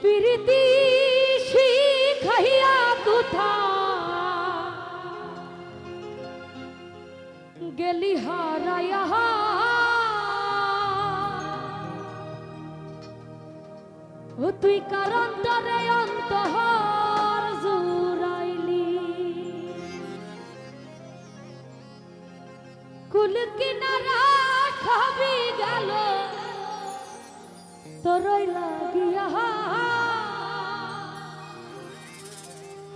প্রীতি শিখাইয়া কোথা? গেলি হারাইয়া ও তুই কারণ তরে অন্তহর কুল কিনারা খাবি গেল। তোরই লাগিয়া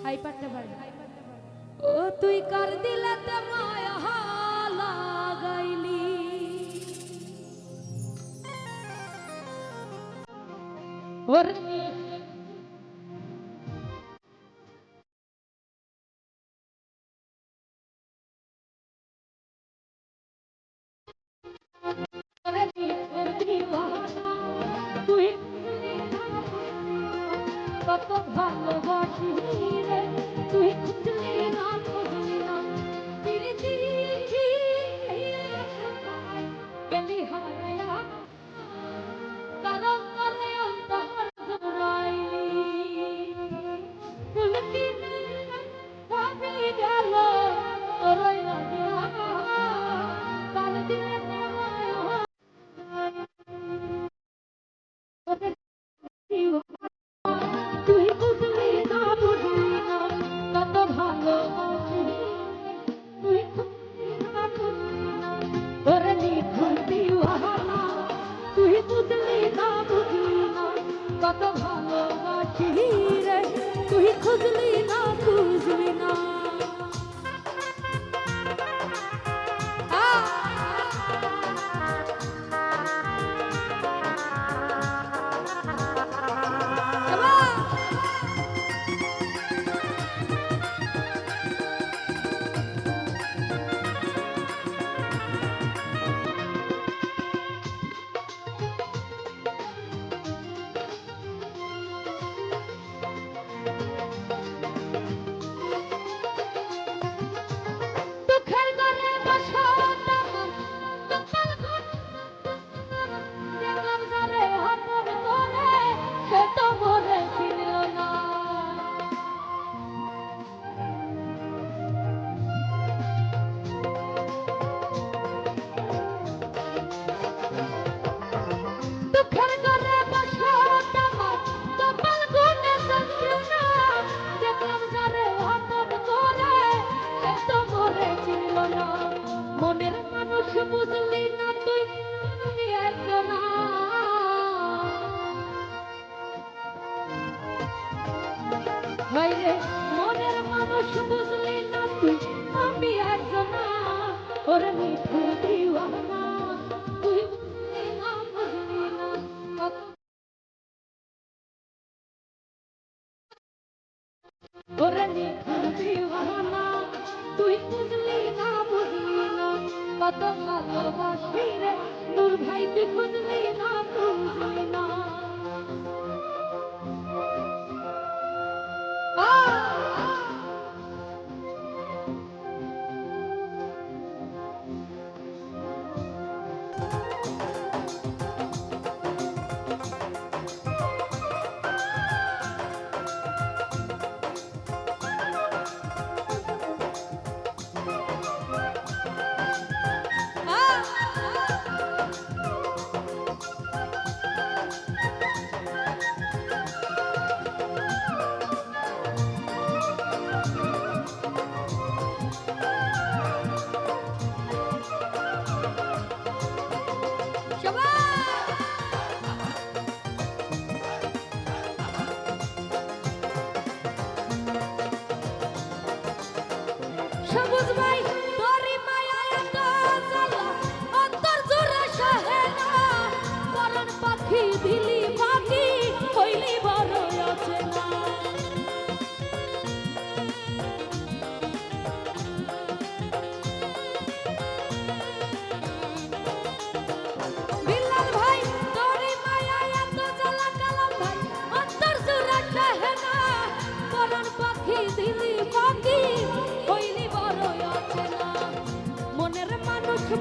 হাই পারতে পারি ও তুই কর দিলে তে মায়া লাগাইলি? ওর কত ভালোবাসি রে, তুই খুঁজলি না খুঁজলি না। প্রীতি গেলি হারায়া কারণ করে অন্তর জোড়াইলি। ফুলকি ভাবি গেল তোরই লাগিয়া কাল দিলে নেওয়া মানুষ বুঝলি না তুই আমি একজনা ওরে মিঠু দিওয়ানা তুই বুঝলি না বুঝলি না কত ওরে মিঠু দিওয়ানা তুই বুঝলি না বুঝলি না কত ভালোবাসি রে তোর ভাই তুই বুঝলি না বুঝলি না দিলি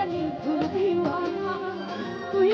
জানি তুমি তুই